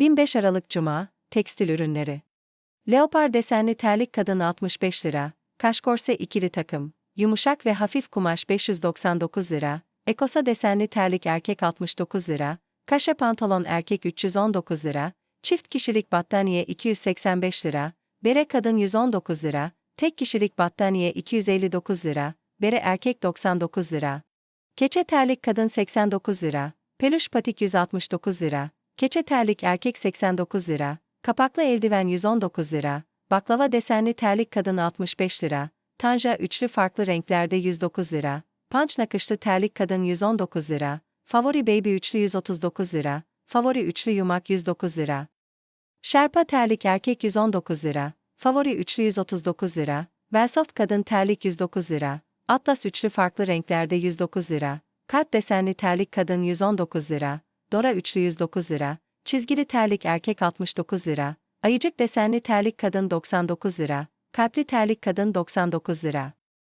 15 Aralık Cuma, tekstil ürünleri. Leopar desenli terlik kadın 65 lira, kaşkorse ikili takım, yumuşak ve hafif kumaş 599 lira, ekosa desenli terlik erkek 69 lira, kaşe pantolon erkek 319 lira, çift kişilik battaniye 285 lira, bere kadın 119 lira, tek kişilik battaniye 259 lira, bere erkek 99 lira. Keçe terlik kadın 89 lira, peluş patik 169 lira, keçe terlik erkek 89 lira, kapaklı eldiven 119 lira, baklava desenli terlik kadın 65 lira, tanja üçlü farklı renklerde 109 lira, punch nakışlı terlik kadın 119 lira, favori baby üçlü 139 lira, favori üçlü yumak 109 lira. Şerpa terlik erkek 119 lira, favori üçlü 139 lira, Velsoft kadın terlik 109 lira, Atlas üçlü farklı renklerde 109 lira, Kalp desenli terlik kadın 119 lira, Dora üçlü 109 lira, çizgili terlik erkek 69 lira, ayıcık desenli terlik kadın 99 lira, kalpli terlik kadın 99 lira.